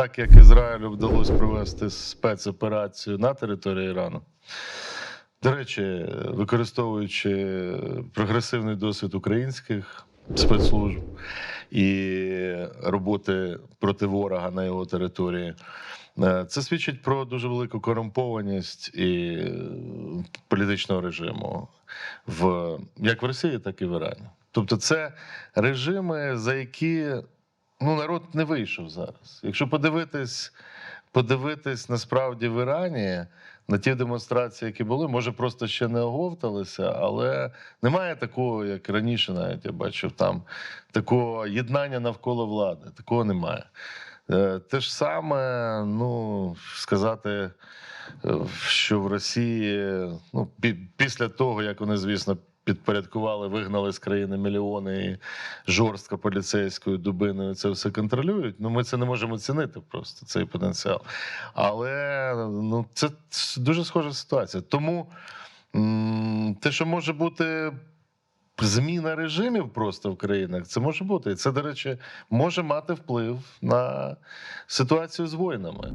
так як Ізраїлю вдалося провести спецоперацію на території Ірану. До речі, використовуючи прогресивний досвід українських спецслужб і роботи проти ворога на його території, е, це свідчить про дуже велику корумпованість і політичного режиму в як в Росії, так і в Ірані. Тобто, це режими, за які ну, народ не вийшов зараз. Якщо подивитись, подивитись насправді в Ірані на ті демонстрації, які були, може просто ще не оговталися, але немає такого, як раніше, навіть я бачив там такого єднання навколо влади. Такого немає. Е, Те ж саме, ну сказати, е, що в Росії, ну пі- після того, як вони, звісно, підпорядкували, вигнали з країни мільйони жорстко поліцейською дубиною це все контролюють. Ну ми це не можемо оцінити просто цей потенціал. Але ну це дуже схожа ситуація. Тому те, що може бути. Зміна режимів просто в країнах, це може бути. Це, до речі, може мати вплив на ситуацію з воїнами.